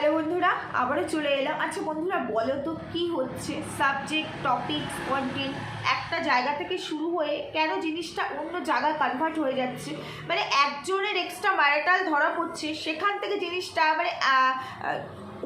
Hello বন্ধুরা, আবারও চলে এলাম। আচ্ছা বন্ধুরা, বলো তো কী হচ্ছে? সাবজেক্ট টপিক কন্টেন্ট একটা জায়গা থেকে শুরু হয়ে কেন জিনিসটা অন্য জায়গায় কনভার্ট হয়ে যাচ্ছে? মানে একজনের এক্সট্রা ম্যারিটাল ধরা পড়ছে, সেখান থেকে জিনিসটা মানে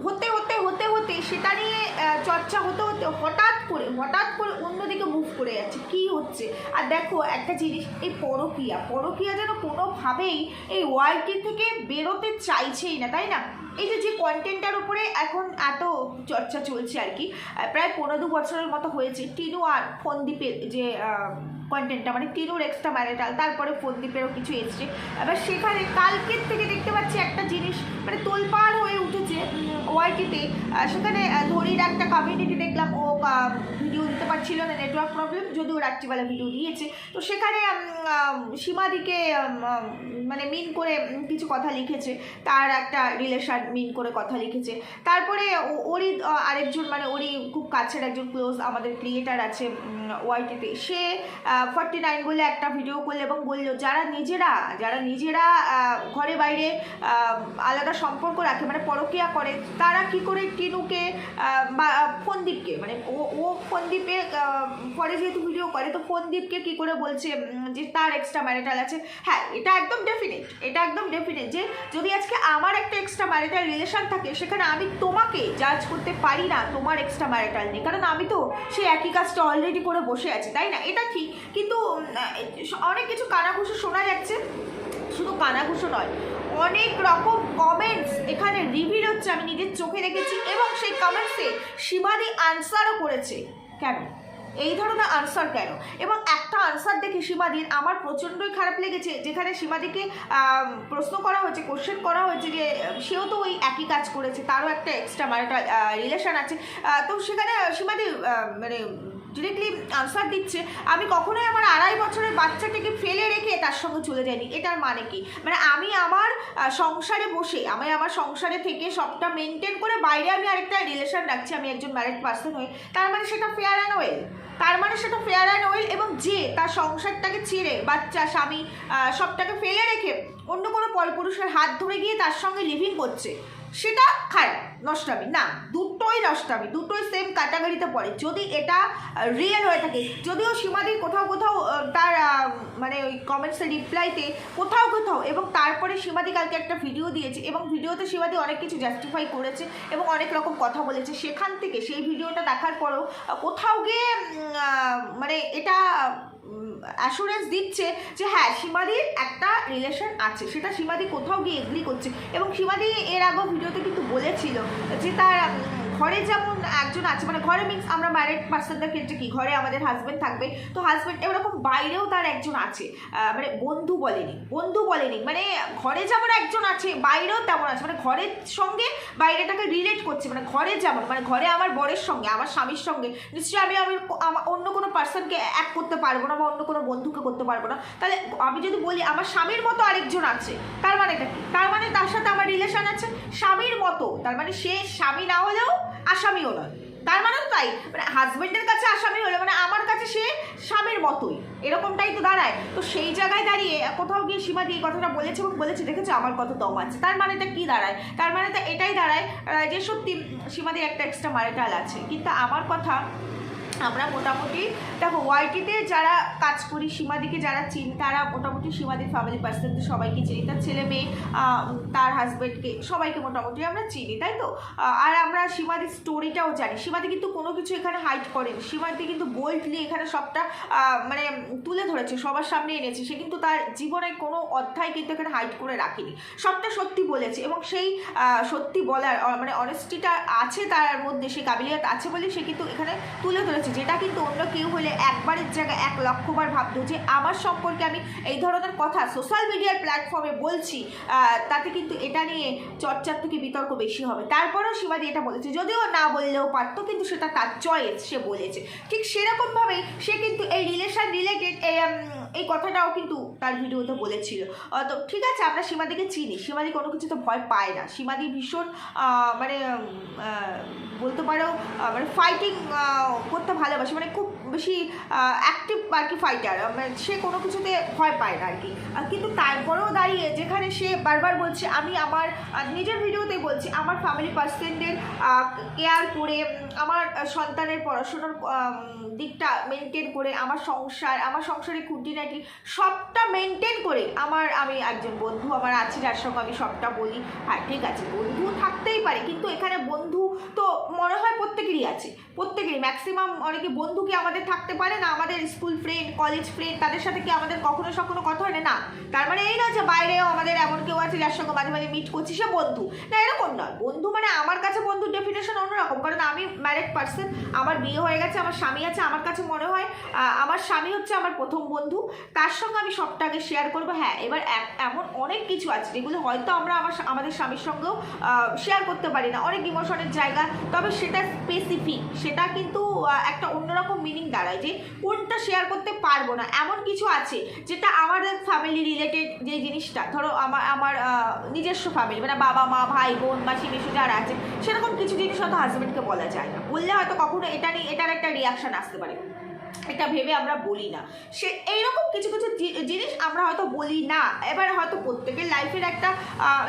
হতে হতে হতে হতে সেটা নিয়ে চর্চা হতে হতে হঠাৎ করে হঠাৎ করে অন্যদিকে মুভ করে যাচ্ছে। কি হচ্ছে? আর দেখো, একটা জিনিস, এই পরকিয়া পরকিয়া যেন কোনোভাবেই এই ওয়ার্ল্ডটি থেকে বেরোতে চাইছেই না, তাই না? এই যে যে কন্টেন্টটার উপরে এখন এত চর্চা চলছে আর কি প্রায় পনেরো দু বছরের মতো হয়েছে। টিনু আর ফোনদ্বীপের যে কন্টেন্টটা মানে টিনুর এক্সট্রা ম্যারিটাল তারপরে ফোনদ্বীপেরও কিছু এসছে। এবার সেখানে কালকের থেকে দেখতে পাচ্ছি একটা জিনিস মানে তোলপাড় হয়ে উঠেছে ওয়াইটিতে সেখানে ধরির একটা কমিউনিটি দেখলাম, ও ভিডিও দিতে পারছিল না নেটওয়ার্ক প্রবলেম যদিও রাত্রিবেলা ভিডিও দিয়েছে। তো সেখানে সীমাদিকে মানে মিন করে কিছু কথা লিখেছে। তার একটা রিলেশন মিন করে কথা লিখেছে। তারপরে ওরই আরেকজন মানে ওরই খুব কাছের একজন ক্লোজ আমাদের ক্রিয়েটার আছে ওয়াইটিতে সে ফর্টি নাইন বলে একটা ভিডিও করল এবং বলল, যারা নিজেরা যারা নিজেরা ঘরে বাইরে আলাদা সম্পর্ক রাখে মানে পরকিয়া করে, তারা কি করে টিনুকে ফোনদীপকে মানে ও ও ফোনদীপে পরে যেহেতু ভিডিও করে, তো ফোনদীপকে কি করে বলছে যে তার এক্সট্রা ম্যারিটাল আছে? হ্যাঁ এটা একদম ডেফিনেট এটা একদম ডেফিনেট যে যদি আজকে আমার একটা এক্সট্রা ম্যারিটাল রিলেশন থাকে, সেখানে আমি তোমাকে জাজ করতে পারি না তোমার এক্সট্রা ম্যারিটাল নেই কারণ আমি তো সেই একই কাজটা অলরেডি করে বসে আছি, তাই না? এটা ঠিক কিন্তু অনেক কিছু কানাঘুষো শোনা যাচ্ছে। শুধু কানাঘুষো নয়, অনেক রকম কমেন্টস এখানে রিভিল হচ্ছে, আমি নিজের চোখে দেখেছি এবং সেই কমেন্টসে সীমাদি আনসারও করেছে। কেন? এই ধরনের আনসার কেন? এবং একটা আনসার দেখে সীমাদির আমার প্রচণ্ডই খারাপ লেগেছে, যেখানে সীমাদিকে প্রশ্ন করা হয়েছে কোশ্চেন করা হয়েছে যে, সেও তো ওই একই কাজ করেছে, তারও একটা এক্সট্রা ম্যারিটাল রিলেশন আছে। তো সেখানে সীমাদি মানে ডিরেক্টলি আনসার দিচ্ছে, আমি কখনোই আমার আড়াই বছরের বাচ্চাটাকে ফেলে রেখে তার সঙ্গে চলে যাইনি। এটার মানে কি? মানে আমি আমার সংসারে বসে, আমি আমার সংসারে থেকে সবটা মেনটেন করে বাইরে আমি আরেকটা রিলেশন রাখছি, আমি একজন ম্যারেড পার্সন হয়ে। তার মানে সেটা ফেয়ার অ্যান্ড ওয়েল তার মানে সেটা ফেয়ার অ্যান্ড ওয়েল এবং যে তার সংসারটাকে ছেড়ে বাচ্চা, স্বামী সবটাকে ফেলে রেখে অন্য কোনো পরপুরুষের হাত ধরে গিয়ে তার সঙ্গে লিভিং করছে। সেটা খারাপ নষ্টামি। না, দুটোই নষ্টামি, দুটোই সেম ক্যাটাগরিতে পড়ে। যদি এটা রিয়েল হয়ে থাকে, যদিও সীমাদি কোথাও কোথাও তার মানে ওই কমেন্টসের রিপ্লাইতে কোথাও কোথাও, এবং তারপরে সীমাদি কালকে একটা ভিডিও দিয়েছে, এবং ভিডিওতে সীমাদি অনেক কিছু জাস্টিফাই করেছে, এবং অনেক রকম কথা বলেছে। সেখান থেকে, সেই ভিডিওটা দেখার পরেও কোথাও গিয়ে মানে এটা অ্যাসুরেন্স দিচ্ছে যে হ্যাঁ সীমাদির একটা রিলেশন আছে। সেটা সীমাদি কোথাও গিয়ে এগ্রি করছে। এবং সীমাদি এর আগেও ভিডিওতে কিন্তু বলেছিল যে তার ঘরে যেমন একজন আছে মানে ঘরে মিন্স আমরা ম্যারিড পার্সনদের ক্ষেত্রে কি? ঘরে আমাদের হাজব্যান্ড থাকবে। তো হাজব্যান্ড এরকম বাইরেও তার একজন আছে। মানে বন্ধু বলেনি বন্ধু বলেনি। মানে ঘরে যেমন একজন আছে, বাইরেও তেমন আছে। মানে ঘরের সঙ্গে বাইরেটাকে রিলেট করছে। মানে ঘরে যেমন মানে ঘরে আমার বরের সঙ্গে, আমার স্বামীর সঙ্গে, নিশ্চয়ই আমি আমি অন্য কোনো পার্সনকে এক করতে পারব না বা অন্য কোনো বন্ধুকে করতে পারব না। তাহলে আমি যদি বলি আমার স্বামীর মতো আরেকজন আছে, তার মানেটা কি? তার মানে তার সাথে আমার রিলেশন আছে, স্বামীর মতো। তার মানে সে স্বামী না হলেও আসামিও নয়। তার মানে তো তাই মানে হাজব্যান্ডের কাছে আসামি হলো মানে আমার কাছে সে স্বামীর মতোই। এরকমটাই তো দাঁড়ায়। তো সেই জায়গায় দাঁড়িয়ে কোথাও গিয়ে সীমা দিয়ে কথাটা বলেছে এবং বলেছে, দেখেছ, আমার কত দম আছে? তার মানে এটা কী দাঁড়ায়? তার মানে তো এটাই দাঁড়ায় যে সত্যি সীমাদের একটা এক্সট্রা মারেটাল আছে। কিন্তু আমার কথা আমরা মোটামুটি, দেখো ওয়াইটিতে যারা কাজ করি, সীমাদিকে যারা চিনি, তারা মোটামুটি সীমাদির ফ্যামিলি পার্সনদের সবাইকে চিনি। তার ছেলে মেয়ে তার হাজব্যান্ডকে সবাইকে মোটামুটি আমরা চিনি, তাই তো? আর আমরা সীমাদির স্টোরিটাও জানি। সীমাদি কিন্তু কোনো কিছু এখানে হাইট করেনি। সীমাদি কিন্তু বোল্ডলি এখানে সবটা মানে তুলে ধরেছে, সবার সামনে এনেছে। সে কিন্তু তার জীবনের কোনো অধ্যায় কিন্তু এখানে হাইট করে রাখেনি। সবটা সত্যি বলেছে এবং সেই সত্যি বলার মানে অনেস্টিটা আছে তার মধ্যে, সে কাবিলিয়ত আছে বলে সে কিন্তু এখানে তুলে ধরেছে। যেটা কিন্তু অন্য কেউ হলে একবারের জায়গায় এক লক্ষবার ভাবতো যে আমার সম্পর্কে আমি এই ধরনের কথা সোশ্যাল মিডিয়ার প্ল্যাটফর্মে বলছি তাতে কিন্তু এটা নিয়ে চর্চার থেকে বিতর্ক বেশি হবে। তারপরেও শিবাজি এটা বলেছে, যদিও না বললেও পারত, কিন্তু সেটা তার চয়েস সে বলেছে। ঠিক সেরকমভাবেই সে কিন্তু এই রিলেশান রিলেটেড এই কথাটাও কিন্তু তার ভিডিওতে বলেছিল। তো ঠিক আছে, আমরা সীমাদিকে চিনি। সীমাদি কোনো কিছু তো ভয় পায় না। সীমাদি ভীষণ মানে বলতে পারো মানে ফাইটিং করতে ভালোবাসে। মানে খুব বেশি অ্যাক্টিভ আর কি ফাইটার সে কোনো কিছুতে ভয় পায় না আর কি। কিন্তু তারপরেও দাঁড়িয়ে যেখানে সে বারবার বলছে, আমি আমার নিজের ভিডিওতে বলছি, আমার ফ্যামিলি পার্সনদের কেয়ার করে আমার সন্তানের পড়াশোনার দিকটা মেনটেন করে, আমার সংসার, আমার সংসারে খুঁটিনাটি সবটা মেনটেন করে, আমার, আমি একজন বন্ধু, আমার আছে, যার সঙ্গে আমি সবটা বলি। হ্যাঁ ঠিক আছে, বন্ধু থাকতেই পারে, কিন্তু এখানে বন্ধু তো মনে হয় প্রত্যেকেরই আছে। প্রত্যেকেরই ম্যাক্সিমাম অনেকে বন্ধু কি আমাদের থাকতে পারে না, আমাদের স্কুল ফ্রেন্ড কলেজ ফ্রেন্ড তাদের সাথে কি আমাদের কখনো সখনো কথা হয় না? না, তার মানে এই নয় যে বাইরেও আমাদের এমন কেউ আছে যার সঙ্গে মাঝে মাঝে মিট করছি, সে বন্ধু। না, এরকম নয়। বন্ধু মানে আমার কাছে বন্ধুর ডেফিনেশন অন্যরকম, কারণ আমি ম্যারেড পার্সন আমার বিয়ে হয়ে গেছে, আমার স্বামী আছে, আমার কাছে মনে হয় আমার স্বামী হচ্ছে আমার প্রথম বন্ধু, তার সঙ্গে আমি সবটাকে শেয়ার করব। হ্যাঁ এবার এমন অনেক কিছু আছে যেগুলো হয়তো আমরা আমার আমাদের স্বামীর সঙ্গেও শেয়ার করতে পারি না। অনেক ইমোশনের জায়গা, তবে সেটা স্পেসিফিক সেটা কিন্তু একটা অন্যরকম মিনিং দাঁড়ায় যে কোনটা শেয়ার করতে পারব না। এমন কিছু আছে যেটা আমাদের ফ্যামিলি রিলেটেড যে জিনিসটা, ধরো আমার আমার নিজস্ব ফ্যামিলি মানে বাবা মা, ভাই বোন বা মেশো যারা আছে, সেরকম কিছু জিনিস হয়তো হাজব্যান্ডকে বলা যায় না। বললে হয়তো কখনো এটা নিয়ে, এটার একটা রিয়াকশান আসতে পারে। এটা ভেবে আমরা বলি না। সে এইরকম কিছু কিছু জিনিস আমরা হয়তো বলি না। এবার হয়তো প্রত্যেকের লাইফের একটা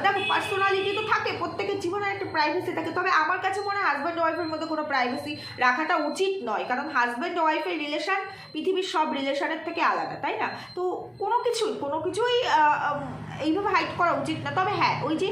দেখো পার্সোনালিটি তো থাকে, প্রত্যেকের জীবনের একটা প্রাইভেসি থাকে। তবে আমার কাছে মনে হয় হাজব্যান্ড ওয়াইফের মধ্যে কোনো প্রাইভেসি রাখাটা উচিত নয়। কারণ হাজব্যান্ড ওয়াইফের রিলেশান পৃথিবীর সব রিলেশনের থেকে আলাদা, তাই না? তো কোনো কিছুই কোনো কিছুই এইভাবে হাইট করা উচিত না। তবে হ্যাঁ ওই যে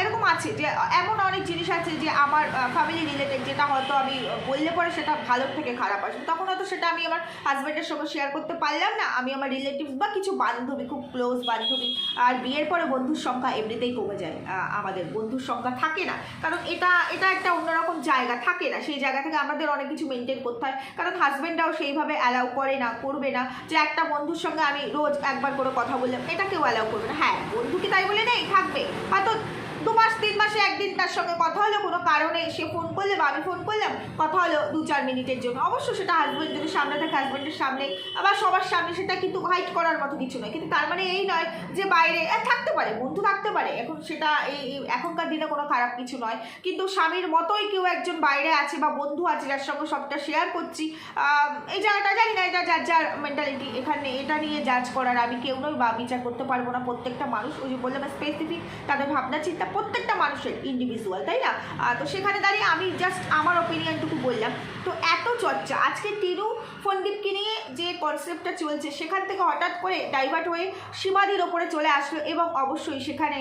এরকম আছে যে, এমন অনেক জিনিস আছে যে, আমার ফ্যামিলি রিলেটেড যেটা হয়তো আমি বললে পরে সেটা ভালোর থেকে খারাপ আসবে। তখন হয়তো সেটা আমি আমার হাজব্যান্ডের সঙ্গে শেয়ার করতে পারলাম না। আমি আমার রিলেটিভ বা কিছু বান্ধবী, খুব ক্লোজ বান্ধবী, আর বিয়ের পরে বন্ধুর সংখ্যা এমনিতেই কমে যায়। আমাদের বন্ধুর সংখ্যা থাকে না। কারণ এটা এটা একটা অন্যরকম জায়গা, থাকে না। সেই জায়গা থেকে আমাদের অনেক কিছু মেনটেন করতে হয়। কারণ হাজব্যান্ডরাও সেইভাবে অ্যালাউ করে না, করবে না যে, একটা বন্ধুর সঙ্গে আমি রোজ একবার করে কথা বললাম, এটা কেউ অ্যালাউ করবে না। হ্যাঁ বন্ধু কি তাই বলে নেই থাকবে। হয়তো দু মাস, তিন মাসে একদিন তার সঙ্গে কথা হলো, কোনো কারণে সে ফোন করলে বা আমি ফোন করলাম, কথা হলো দু চার মিনিটের জন্য। অবশ্য সেটা হাজব্যান্ড যদি সামনে থাকে হাজব্যান্ডের সামনে আবার সবার সামনে সেটা কিন্তু হাইট করার মতো কিছু নয়। কিন্তু তার মানে এই নয় যে বাইরে থাকতে পারে, বন্ধু থাকতে পারে। এখন সেটা এই এখনকার দিনে কোনো খারাপ কিছু নয়। কিন্তু স্বামীর মতোই কেউ একজন বাইরে আছে বা বন্ধু আছে, যার সঙ্গে সবটা শেয়ার করছি এই জায়গাটা জানি না, এটা যার যার মেন্টালিটি এখানে এটা নিয়ে জাজ করার আমি কেউ নই বা বিচার করতে পারব না। প্রত্যেকটা মানুষ, ওই যে বললাম স্পেসিফিক তাদের ভাবনা চিন্তা প্রত্যেকটা মানুষের ইন্ডিভিজুয়াল তাই না? তো সেখানে দাঁড়িয়ে আমি জাস্ট আমার ওপিনিয়নটুকু বললাম। তো এত চর্চা, আজকে তিরু ফন্দীপকে নিয়ে যে কনসেপ্টটা চলছে, সেখান থেকে হঠাৎ করে ডাইভার্ট হয়ে সীমাদির ওপরে চলে আসলো এবং অবশ্যই সেখানে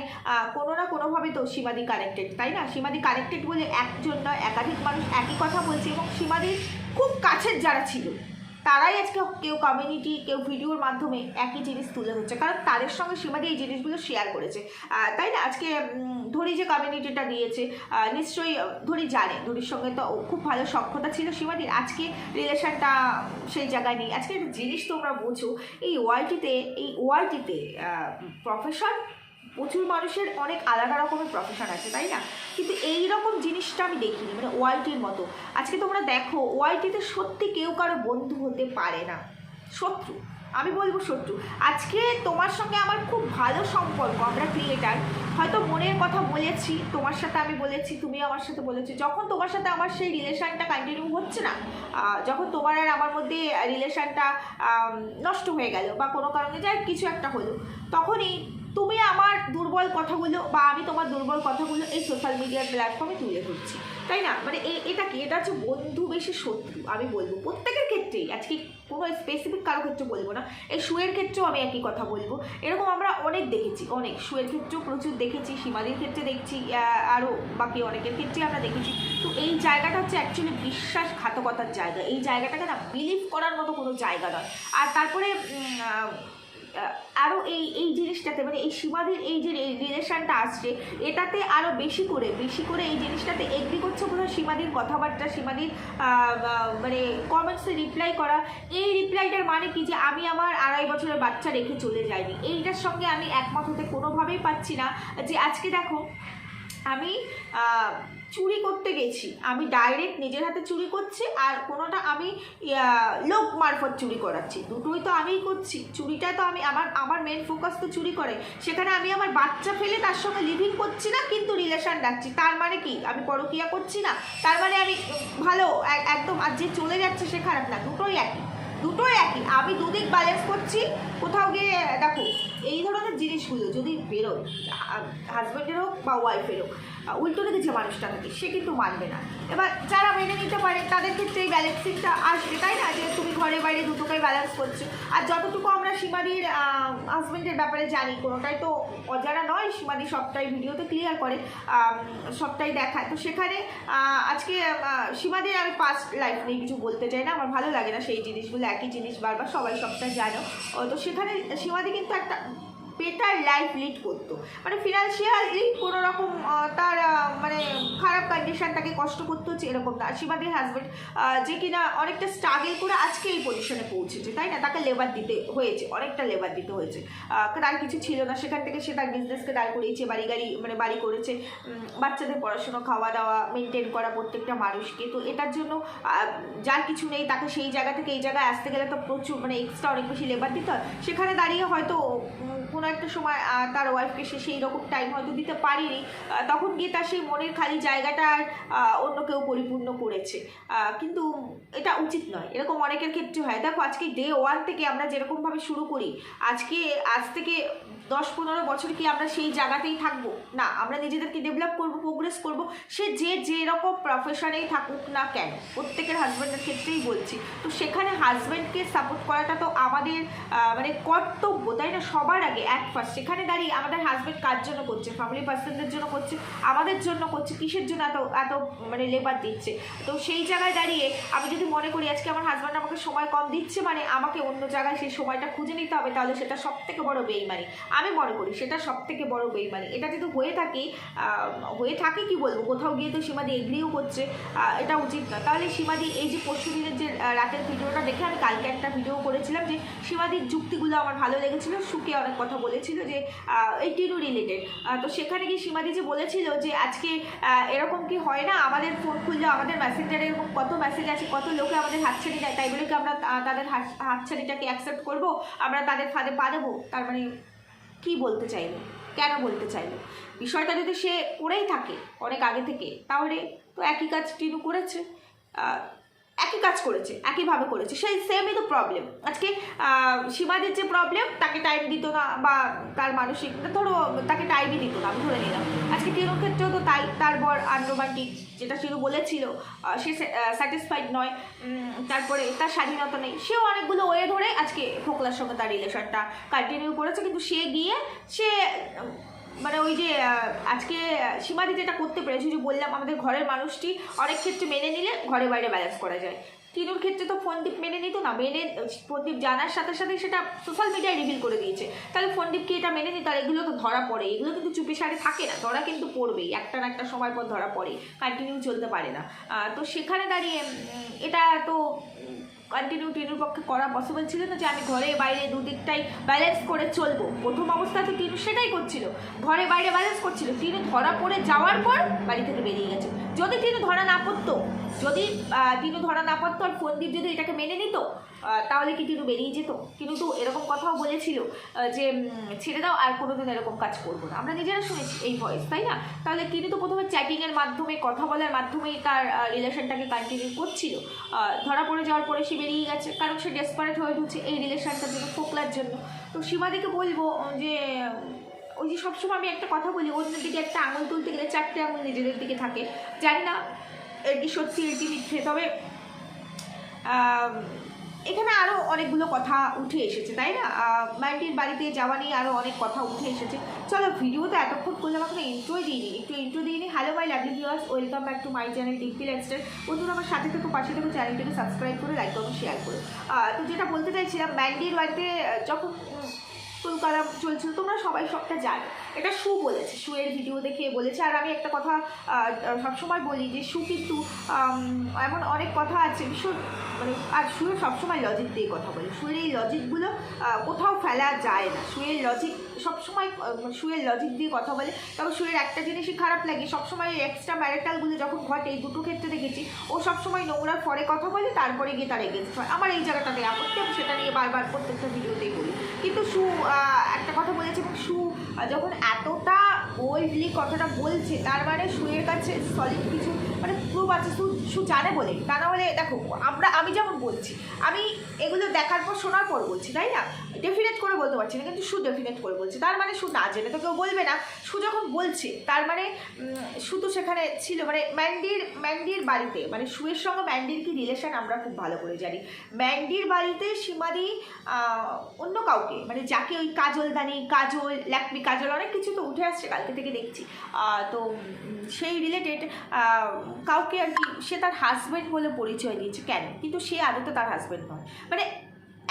কোনো না কোনোভাবে তো সীমাদি কানেক্টেড তাই না? সীমাদি কানেক্টেড বলে একজন নয়, একাধিক মানুষ একই কথা বলছে এবং সীমাদির খুব কাছের যারা ছিল তারাই আজকে কেউ কমিউনিটি কেউ ভিডিওর মাধ্যমে একই জিনিস তুলে ধরছে। কারণ তাদের সঙ্গে সীমাদি এই জিনিসগুলো শেয়ার করেছে। তাই না? আজকে ধরি যে কমিউনিটিটা দিয়েছে নিশ্চয়ই ধরি জানে। ধরির সঙ্গে তো খুব ভালো সক্ষতা ছিল সীমাদির আজকে রিলেশনটা সেই জায়গায় নেই। আজকে একটা জিনিস তোমরা বোঝো, এই ওয়ার্ল্ডটিতে এই ওয়ার্ল্ডটিতে প্রফেশন প্রচুর মানুষের অনেক আলাদা রকমের প্রফেশন আছে, তাই না? কিন্তু এই রকম জিনিসটা আমি দেখিনি মানে ওয়াইটির মতো। আজকে তোমরা দেখো ওয়াইটিতে সত্যি কেউ কারও বন্ধু হতে পারে না। শত্রু, আমি বলব শত্রু। আজকে তোমার সঙ্গে আমার খুব ভালো সম্পর্ক, আমরা ক্রিয়েটার হয়তো মনের কথা বলেছি, তোমার সাথে আমি বলেছি তুমি আমার সাথে বলেছি। যখন তোমার সাথে আমার সেই রিলেশানটা কন্টিনিউ হচ্ছে না যখন তোমার আর আমার মধ্যে রিলেশানটা নষ্ট হয়ে গেল, বা কোনো কারণে যাই কিছু একটা হলো, তখনই তুমি আমার দুর্বল কথাগুলো বা আমি তোমার দুর্বল কথাগুলো এই সোশ্যাল মিডিয়ার প্ল্যাটফর্মে তুলে ধরছি। তাই না? মানে এটা কি? এটা হচ্ছে বন্ধু বেশি শত্রু, আমি বলব। প্রত্যেকের ক্ষেত্রেই, আজকে কোনো স্পেসিফিক কারও ক্ষেত্রে বলব না। এই শুয়ের ক্ষেত্রেও আমি একই কথা বলব। এরকম আমরা অনেক দেখেছি, অনেক। শুয়ের ক্ষেত্রেও প্রচুর দেখেছি সীমাদির ক্ষেত্রে দেখছি আরও বাকি অনেকের ক্ষেত্রে আমরা দেখেছি। তো এই জায়গাটা হচ্ছে অ্যাকচুয়ালি বিশ্বাসঘাতকতার জায়গা। এই জায়গাটাকে না বিলিভ করার মতো কোনো জায়গা নয়। আর তারপরে আরও এই এই জিনিসটাতে মানে এই সীমাদির এই যে রিলেশনটা আসছে, এটাতে আরও বেশি করে বেশি করে এই জিনিসটাতে এগ্রি করছে বোধ হয় সীমাদির কথাবার্তা, সীমাদির মানে কমেন্টসে রিপ্লাই করা। এই রিপ্লাইটার মানে কি? যে আমি আমার আড়াই বছরের বাচ্চা রেখে চলে যাইনি। এইটার সঙ্গে আমি একমত হতে কোনোভাবেই পাচ্ছি না। যে আজকে দেখো আমি চুরি করতে গেছি। আমি ডাইরেক্ট নিজের হাতে চুরি করছি আর কোনোটা আমি লোক মারফত চুরি করাচ্ছি। দুটোই তো আমিই করছি। চুরিটা তো আমি, আমার আমার মেন ফোকাস তো চুরি করে। সেখানে আমি আমার বাচ্চা ফেলে তার সঙ্গে লিভিং করছি না, কিন্তু রিলেশন রাখছি। তার মানে কি? আমি পরকিয়া করছি না? তার মানে আমি, ভালো এক- একদম, আর যে চলে যাচ্ছে সে খারাপ না। দুটোই একই। দুটোই একই। আমি দুদিক ব্যালেন্স করছি। কোথাও গিয়ে, দেখো এই ধরনের জিনিসগুলো যদি বেরোয় হাজব্যান্ডের হোক বা ওয়াইফের হোক উল্টো দিকে যে মানুষটা থাকে, সে কিন্তু মানবে না। এবার যারা মেনে নিতে পারে, তাদের ক্ষেত্রে এই ব্যালেন্সিংটা আসবে, তাই না? যে তুমি ঘরে বাইরে দুটোকে ব্যালেন্স করছ। আর যতটুকু আমরা সীমাদির হাজব্যান্ডের ব্যাপারে জানি কোনোটাই তো অজানা নয়, সীমাদি সবটাই ভিডিওতে ক্লিয়ার করে সবটাই দেখায়। তো সেখানে আজকে সীমাদির আমি পাস্ট লাইফ নিয়ে কিছু বলতে চাই না, আমার ভালো লাগে না সেই জিনিসগুলো, একই জিনিস বারবার সবাই সবটা জানো। তো সেখানে সীমাদি কিন্তু একটা বেটার লাইফ লিড করতো। মানে ফিনান্সিয়ালি কোনো রকম তার মানে খারাপ কন্ডিশন তাকে কষ্ট করতে হচ্ছে এরকম না। সীমাদির হাজব্যান্ড যে কিনা অনেকটা স্ট্রাগল করে আজকে এই পজিশনে পৌঁছেছে, তাই না? তাকে লেবার দিতে হয়েছে, অনেকটা লেবার দিতে হয়েছে। তার কিছু ছিল না। সেখান থেকে সে তার বিজনেসকে দাঁড় করিয়েছে, বাড়ি গাড়ি মানে বাড়ি করেছে। বাচ্চাদের পড়াশুনো, খাওয়া দাওয়া মেনটেন করা প্রত্যেকটা মানুষকে। তো এটার জন্য যার কিছু নেই, তাকে সেই জায়গা থেকে এই জায়গায় আসতে গেলে তো প্রচুর মানে এক্সট্রা অনেক বেশি লেবার দিতে হয়। সেখানে দাঁড়িয়ে হয়তো কোনো একটা সময় তার ওয়াইফকে সে সেই রকম টাইম হয়তো দিতে পারিনি তখন গিয়ে তার সেই মনের খালি জায়গাটা আর, অন্য কেউ পরিপূর্ণ করেছে। কিন্তু এটা উচিত নয়। এরকম অনেকের ক্ষেত্রে হয়। দেখো আজকে ডে ওয়ান থেকে আমরা যেরকমভাবে শুরু করি আজকে আজ থেকে দশ পনেরো বছর কি আমরা সেই জায়গাতেই থাকব? না, আমরা নিজেদেরকে ডেভেলপ করব প্রোগ্রেস করব। সে যে যেরকম প্রফেশনেই থাকুক না কেন, প্রত্যেকের হাজব্যান্ডের ক্ষেত্রেই বলছি। তো সেখানে হাজব্যান্ডকে সাপোর্ট করাটা তো আমাদের মানে কর্তব্য, তাই না? সবার আগে এক ফার্স্ট সেখানে দাঁড়িয়ে আমাদের হাজব্যান্ড কার জন্য করছে? ফ্যামিলি পার্সনদের জন্য করছে? আমাদের জন্য করছে? কিসের জন্য এত এত মানে লেবার দিচ্ছে? তো সেই জায়গায় দাঁড়িয়ে আমি যদি মনে করি, আজকে আমার হাজব্যান্ড আমাকে সময় কম দিচ্ছে মানে আমাকে অন্য জায়গায় সেই সময়টা খুঁজে নিতে হবে, তাহলে সেটা সব থেকে বড় বেইমানি। আমি মনে করি সেটা সব থেকে বড় বেইমানি। এটা যদি হয়ে থাকে হয়ে থাকে কি বলব? কোথাও গিয়ে তো সীমাদি এগ্রিও করছে এটা উচিত না। তাহলে সীমাদি এই যে পরশু দিনের যে রাতের ভিডিওটা দেখে আমি কালকে একটা ভিডিও করেছিলাম যে সীমাদির যুক্তিগুলো আমার ভালো লেগেছিল, সুখে অনেক কথা বলেছিল যে এই টিনু রিলেটেড তো সেখানে গিয়ে সীমাদি যে বলেছিল যে, আজকে এরকম কি হয় না? আমাদের ফোন খুললে, আমাদের মেসেঞ্জারে এরকম কত মেসেজ আছে, কত লোকে আমাদের হাতছানি দেয়, তাই বলে কি আমরা তাদের হাত- হাতছানিটাকে অ্যাকসেপ্ট করব? আমরা তাদের ফাঁদে পা দেবো? তার মানে কি বলতে চাইলো? কেন বলতে চাইলো? বিষয়টা যদি সে করেই থাকে অনেক আগে থেকে, তাহলে তো একই কাজ টিনু করেছে। একই কাজ করেছে, একইভাবে করেছে। সেই সেমই তো প্রবলেম আজকে সীমাদের যে প্রবলেম তাকে টাইম দিত না বা তার মানসিক, ধরো, তাকে টাইমই দিত না, আমি ধরে নিলাম। আজকে টিনুর ক্ষেত্রেও তো তাই, তার বর যেটা টিনু বলেছিল সে স্যাটিসফাইড নয় তারপরে তার স্বাধীনতা নেই। সেও অনেকগুলো ওয়ে ধরে আজকে ফোকলার সঙ্গে তার রিলেশনটা কন্টিনিউ করেছে, কিন্তু সে গিয়ে, সে মানে ওই যে আজকে সীমাদি যেটা করতে পেরেছে যে বললাম, আমাদের ঘরের মানুষটি অনেক ক্ষেত্রে মেনে নিলে ঘরে বাইরে ব্যালেন্স করা যায়। তিনুর ক্ষেত্রে তো ফোনদীপ মেনে নিত না, মেনে, প্রদীপ জানার সাথে সাথে সেটা সোশ্যাল মিডিয়ায় রিভিল করে দিয়েছে। তাহলে ফোনদীপকে এটা মেনে নিত? আর এগুলো তো ধরা পড়ে, এগুলো কিন্তু চুপি সারে থাকে না, ধরা কিন্তু পড়বেই, একটা না একটা সময় পর ধরা পড়ে কন্টিনিউ চলতে পারে না। তো সেখানে দাঁড়িয়ে এটা তো কন্টিনিউ টিনুর পক্ষে করা পসিবল ছিল না যে আমি ঘরে বাইরে দুদিকটাই ব্যালেন্স করে চলবো। প্রথম অবস্থা তো টিনু সেটাই করছিল। ঘরে বাইরে ব্যালেন্স করছিল। টিনু ধরা পড়ে যাওয়ার পর বাড়ি থেকে বেরিয়ে গেছে। যদি টিনু ধরা না পড়তো যদি টিনু ধরা না পড়তো আর ফোনদীপ যদি এটাকে মেনে নিত তাহলে কি টিনু বেরিয়ে যেত? কিন্তু তো এরকম কথাও বলেছিল যে ছেড়ে দাও আর কোনোদিন এরকম কাজ করব না। আমরা নিজেরা শুনেছি এই ভয়েস তাই না? তাহলে তিনি তো প্রথমে চ্যাটিংয়ের মাধ্যমে, কথা বলার মাধ্যমেই তার রিলেশনটাকে কন্টিনিউ করছিল। ধরা পড়ে যাওয়ার পরে সে বেরিয়ে গেছে, কারণ সে ডেসপারেট হয়ে উঠছে এই রিলেশনটার জন্য, ফোকলার জন্য। তো সীমাদিকে বলব যে, ওই যে সবসময় আমি একটা কথা বলি, অন্যের দিকে একটা আঙুল তুলতে গেলে চারটে আঙুল নিজেদের দিকে থাকে। জানি না এটি সত্যি, এটি মিথ্যে। তবে এখানে আরও অনেকগুলো কথা উঠে এসেছে, তাই না? মাইন্ডির বাড়িতে যাওয়া নিয়ে আরও অনেক কথা উঠে এসেছে। চলো, ভিডিওতে এতক্ষণ করলাম, এখন ইন্ট্রোই দিইনি, একটু ইন্ট্রো দিইনি। Hello my lovely viewers welcome back to my channel DP lifestyle বন্ধুরা, আমার সাথে থেকে, পাশে থেকে চ্যানেলটিকে সাবস্ক্রাইব করে লাইক করুন শেয়ার করুন তো যেটা বলতে চাইছিলাম ম্যান্ডির বাড়িতে যখন তুলকালাম চলছিল, তোমরা সবাই সবটা জানো। এটা সু বলেছে সুয়ের ভিডিও দেখে বলেছে। আর আমি একটা কথা সবসময় বলি যে সু কিন্তু এমন অনেক কথা আছে, ভীষণ মানে আর সুয়ের সবসময় লজিক দিয়ে কথা বলে। সুয়ের এই লজিকগুলো কোথাও ফেলা যায় না। সুয়ের লজিক সবসময় শুয়ের লজিক দিয়ে কথা বলে। তবে শুয়ের একটা জিনিসই খারাপ লাগে সবসময় এক্সট্রা ম্যারিটালগুলো যখন ঘটে, এই দুটো ক্ষেত্রে দেখেছি, ও সবসময় নোংরার পরে কথা বলে, তারপরে গিয়ে তার এগেনস্ট হয়। আমার এই জায়গাটাতে আপত্তি বারবার প্রত্যেকটা ভিডিওতেই বলি। কিন্তু সু একটা কথা বলেছে, এবং সু যখন এতটা বোল্ডলি কথাটা বলছে, তার মানে সুয়ের কাছে সলিড কিছু মানে প্রুফ আছে, সু সু জানে বলে তা না হলে, দেখো, আমরা, আমি যেমন বলছি, আমি এগুলো দেখার পর, শোনার পর বলছি, তাই না? ডেফিনেট করে বলতে পারছি না, কিন্তু সু ডেফিনেট করে বলছে। তার মানে সু না জেনে তো কেউ বলবে না। সু যখন বলছে, তার মানে সু তো সেখানে ছিল মানে ম্যান্ডির ম্যান্ডির বাড়িতে মানে সুয়ের সঙ্গে ম্যান্ডির কি রিলেশন আমরা খুব ভালো করে জানি। ম্যান্ডির বাড়িতে সীমাদি অন্য কাউকে মানে যাকে ওই কাজলদানি, কাজল, ল্যাকমি কাজল, অনেক কিছু তো উঠে আসছে কালকে থেকে দেখছি। তো সেই রিলেটেড কাউকে আর কি সে তার হাজব্যান্ড বলে পরিচয় দিয়েছে। কেন? কিন্তু সে আদতে তার হাজব্যান্ড নয়। মানে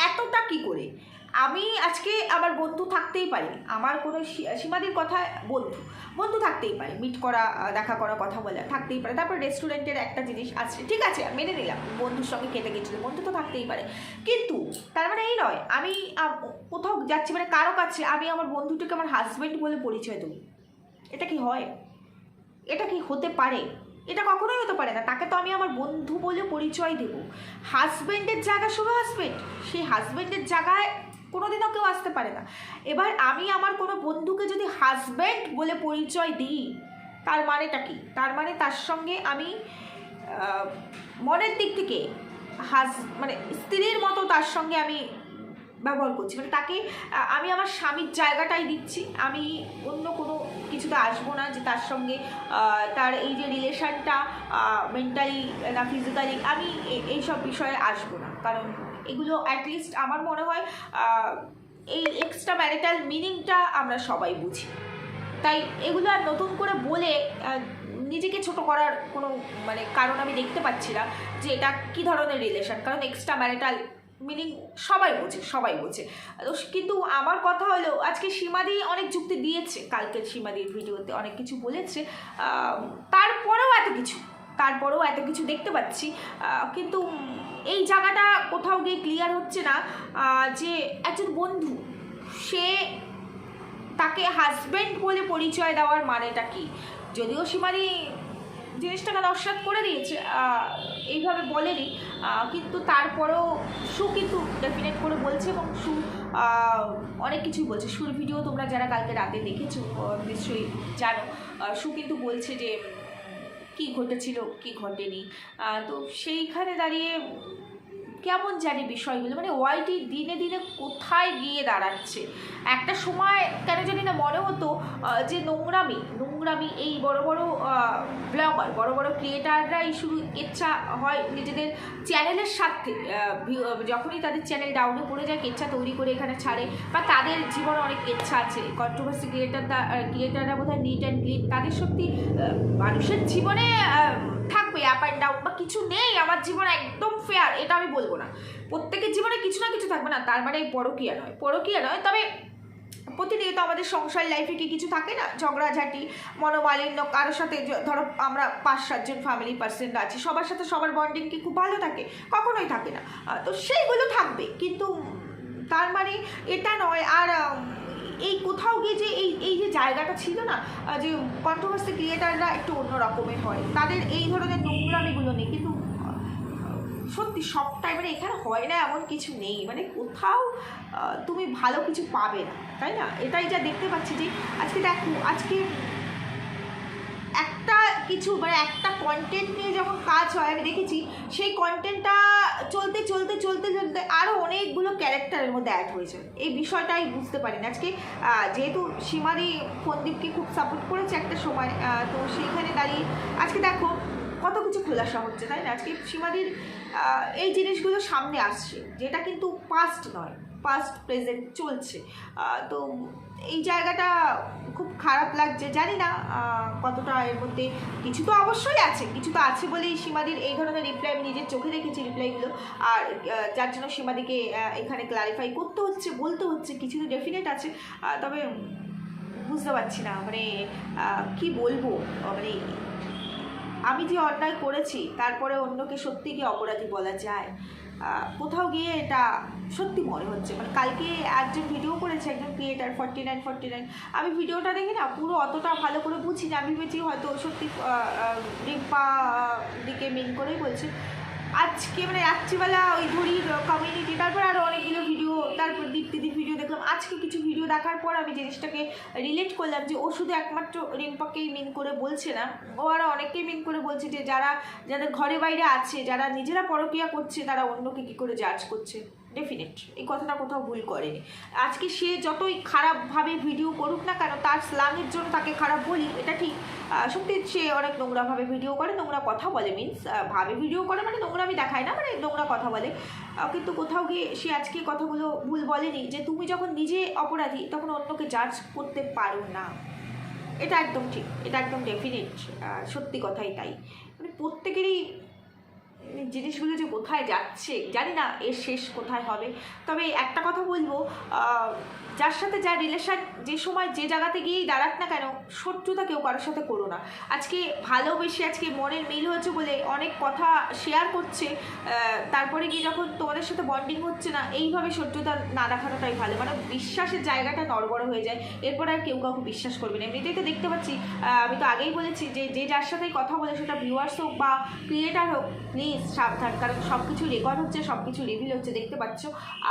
এতটা কি করে? আমি আজকে আমার বন্ধু থাকতেই পারে। আমার কোনো সীমাদির কথা বন্ধু বন্ধু থাকতেই পারে। মিট করা, দেখা করা কথা বলা, থাকতেই পারে। তারপর রেস্টুরেন্টের একটা জিনিস আছে। ঠিক আছে, মেনে নিলাম, বন্ধুর সঙ্গে খেতে গেছিল, বন্ধু তো থাকতেই পারে। কিন্তু তার মানে এই নয়, আমি কোথাও যাচ্ছি মানে কারও কাছে আমি আমার বন্ধুটাকে আমার হাজব্যান্ড বলে পরিচয় দেবো। এটা কি হয়? এটা কি হতে পারে? এটা কখনোই হতে পারে না। তাকে তো আমি আমার বন্ধু বলে পরিচয় দেব। হাজব্যান্ডের জায়গা শুধু হাজব্যান্ড সেই হাজব্যান্ডের জায়গায় কোনোদিনও কেউ আসতে পারে না। এবার আমি আমার কোনো বন্ধুকে যদি হাজব্যান্ড বলে পরিচয় দিই, তার মানেটা কি? তার মানে তার সঙ্গে আমি মনের দিক থেকে হাজ মানে স্ত্রীর মতো তার সঙ্গে আমি ব্যবহার করছি। মানে তাকে আমি আমার স্বামীর জায়গাটাই দিচ্ছি। আমি অন্য কোনো কিছুতে আসব না যে তার সঙ্গে তার এই যে রিলেশনটা মেন্টালি না ফিজিক্যালি আমি এইসব বিষয়ে আসব না। কারণ এগুলো অ্যাটলিস্ট আমার মনে হয় এই এক্সট্রা ম্যারিটাল মিনিংটা আমরা সবাই বুঝি। তাই এগুলো আর নতুন করে বলে নিজেকে ছোট করার কোনো মানে কারণ আমি দেখতে পাচ্ছি না যে এটা কী ধরনের রিলেশন কারণ এক্সট্রা ম্যারিটাল মিনিং সবাই বোঝে সবাই বোঝে। কিন্তু আমার কথা হলো, আজকে সীমাদি অনেক যুক্তি দিয়েছে, কালকের সীমাদির ভিডিওতে অনেক কিছু বলেছে। তারপরেও এত কিছু, তারপরেও এত কিছু দেখতে পাচ্ছি। কিন্তু এই জায়গাটা কোথাও গিয়ে ক্লিয়ার হচ্ছে না যে একজন বন্ধু, সে তাকে হাজব্যান্ড বলে পরিচয় দেওয়ার মানেটা কি? যদিও সীমারি জিনিসটাকে নস্বাত করে দিয়েছে এইভাবে বলেনি কিন্তু তারপরেও সু কিন্তু ডেফিনেট করে বলছে এবং সু অনেক কিছুই বলছে। সুর ভিডিও তোমরা যারা কালকে রাতে দেখেছ নিশ্চয়ই জানো। সু কিন্তু বলছে যে কি ঘটেছিল কি ঘটেনি? তো সেইখানে দাঁড়িয়ে কেমন জানি বিষয়গুলো মানে ওয়াইটি দিনে দিনে কোথায় গিয়ে দাঁড়াচ্ছে? একটা সময় কেন জানি না মনে হতো যে নোংরামি নোংরামি এই বড় বড় ব্লগার বড় বড় ক্রিয়েটাররাই শুধু কেচ্ছা হয় নিজেদের চ্যানেলের আহ, যখনই তাদের চ্যানেল ডাউনে পড়ে যায় কেচ্ছা তৈরি করে এখানে ছাড়ে বা তাদের জীবনে অনেক কেচ্ছা আছে কন্ট্রোভার্সি ক্রিয়েটার ক্রিয়েটাররা বোধ হয় নিট অ্যান্ড ক্লিন তাদের সত্যি মানুষের জীবনে থাকবে আপ অ্যান্ড ডাউন বা কিছু নেই, আমার জীবন একদম ফেয়ার এটা আমি বলব না। প্রত্যেকের জীবনে কিছু না কিছু থাকবে না, তার মানে পরকীয়া নয়। পরকীয়া নয়, তবে প্রতিনিয়ত আমাদের সংসার লাইফে কি কিছু থাকে না? ঝগড়াঝাটি, মনোমালিন্য, কারোর সাথে ধরো আমরা পাঁচ সাতজন ফ্যামিলি পার্সেন্ট আছি, সবার সাথে সবার বন্ডিং কি খুব ভালো থাকে? কখনোই থাকে না। তো সেইগুলো থাকবে, কিন্তু তার মানে এটা নয়। আর এই কোথাও গিয়ে যে এই এই যে জায়গাটা ছিল না যে কন্ট্রোভার্সি ক্রিয়েটাররা একটু অন্য রকমের হয়। তাদের এই ধরনের নোংরামিগুলো নেই, কিন্তু সত্যি সব টাইমে এখানে হয় না এমন কিছু নেই। মানে কোথাও তুমি ভালো কিছু পাবে না, তাই না? এটাই যা দেখতে পাচ্ছি যে আজকে দেখো, আজকে কিছু মানে একটা কন্টেন্ট নিয়ে যখন কাজ হয়, আমি দেখেছি, সেই কন্টেন্টটা চলতে চলতে চলতে চলতে আরও অনেকগুলো ক্যারেক্টারের মধ্যে অ্যাড হয়েছে। এই বিষয়টাই বুঝতে পারি না আজকে যেহেতু সীমাদি ফন্দীপকে খুব সাপোর্ট করেছে একটা সময় তো সেইখানে দাঁড়িয়ে আজকে দেখো, কত কিছু খোলাসা হচ্ছে, তাই না? আজকে সীমাদির এই জিনিসগুলো সামনে আসছে, যেটা কিন্তু পাস্ট নয়। পাস্ট প্রেজেন্ট চলছে। তো এই জায়গাটা খুব খারাপ লাগছে, জানি না কতটা এর মধ্যে কিছু তো অবশ্যই আছে, কিছু তো আছে বলেই সীমাদির এই ধরনের রিপ্লাই আমি নিজের চোখে দেখেছি রিপ্লাইগুলো আর যার জন্য সীমাদিকে এখানে ক্লারিফাই করতে হচ্ছে, বলতে হচ্ছে, কিছু তো ডেফিনেট আছে। তবে বুঝতে পারছি না মানে কি বলব? মানে আমি যে অন্যায় করেছি, তারপরে অন্যকে সত্যি কি অপরাধী বলা যায়? কোথাও গিয়ে এটা সত্যি মনে হচ্ছে। মানে কালকে একজন ভিডিও করেছে, একজন creator forty nine forty nine আমি ভিডিওটা দেখি না, পুরো অতটা ভালো করে বুঝি না। আমি ভেবেছি হয়তো সত্যি রিম্পা দিকে মেন করেই বলছে। আজকে মানে রাত্রিবেলা ওই ধরি কমিউনিটি তারপর আরও অনেকগুলো ভিডিও তারপর দীপ্তিদির ভিডিও দেখলাম। আজকে কিছু ভিডিও দেখার পর আমি জিনিসটাকে রিলেট করলাম যে ও শুধু একমাত্র রিম্পাকেই মিন করে বলছে না। ও আরও অনেককেই মিন করে বলছে যে যারা, যাদের ঘরে বাইরে আছে, যারা নিজেরা পরকিয়া করছে, তারা অন্যকে কী করে জাজ করছে? ডেফিনেট এই কথাটা কোথাও ভুল করেনি আজকে সে যতই খারাপভাবে ভিডিও করুক না কেন, তার স্লামের জন্য তাকে খারাপ বলি, এটা ঠিক। সত্যি সে অনেক নোংরাভাবে ভিডিও করে, নোংরা কথা বলে মিনস ভাবে ভিডিও করে মানে নোংরামি দেখায় না মানে নোংরা কথা বলে। কিন্তু কোথাও গিয়ে সে আজকে কথাগুলো ভুল বলেনি যে তুমি যখন নিজে অপরাধী, তখন অন্যকে জাজ করতে পারো না। এটা একদম ঠিক, এটা একদম ডেফিনেট সত্যি কথাই তাই। মানে প্রত্যেকেরই জিনিসগুলো যে কোথায় যাচ্ছে জানি না এর শেষ কোথায় হবে। তবে একটা কথা বলব যার সাথে যা রিলেশন যে সময় যে জায়গাতে গিয়েই দাঁড়াক না কেন, শত্রুতা কেউ কারোর সাথে করো না। আজকে ভালোবেসে, আজকে মনের মিল হয়েছে বলে অনেক কথা শেয়ার করছে তারপরে গিয়ে যখন তোমাদের সাথে বন্ডিং হচ্ছে না, এইভাবে শত্রুতা না দেখানোটাই ভালো। মানে বিশ্বাসের জায়গাটা নড়বড় হয়ে যায়, এরপর আর কেউ কাউকে বিশ্বাস করবে না। এমনিতেই তো দেখতে পাচ্ছি আমি তো আগেই বলেছি যে যে যার সাথেই কথা বলে, সেটা ভিউয়ার্স হোক বা ক্রিয়েটার হোক প্লিজ সাবধান। কারণ সব কিছু রেকর্ড হচ্ছে সব কিছু রিভিল হচ্ছে, দেখতে পাচ্ছ।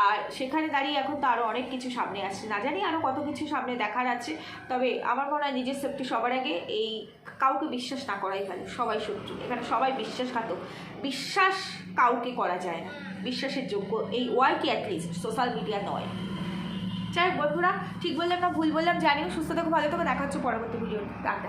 আর সেখানে দাঁড়িয়ে এখন তো আরও অনেক কিছু সামনে আসছে না জানি আরও কত কিছু সামনে দেখার আছে, তবে আমার মনে হয় নিজের সেফটি সবার আগে এই কাউকে বিশ্বাস না করাই ভালো, সবাই শত্রু। এখানে সবাই বিশ্বাসঘাতক। বিশ্বাস কাউকে করা যায় না। বিশ্বাসের যোগ্য এই ওয়ার্ল্ড কি অ্যাটলিস্ট সোশ্যাল মিডিয়া নয়। যাই বন্ধুরা, ঠিক বললাম না, ভুল বললাম, জানিও, সুস্থ থাকো, ভালো থাকো, দেখা হচ্ছে পরবর্তী ভিডিও রাখতে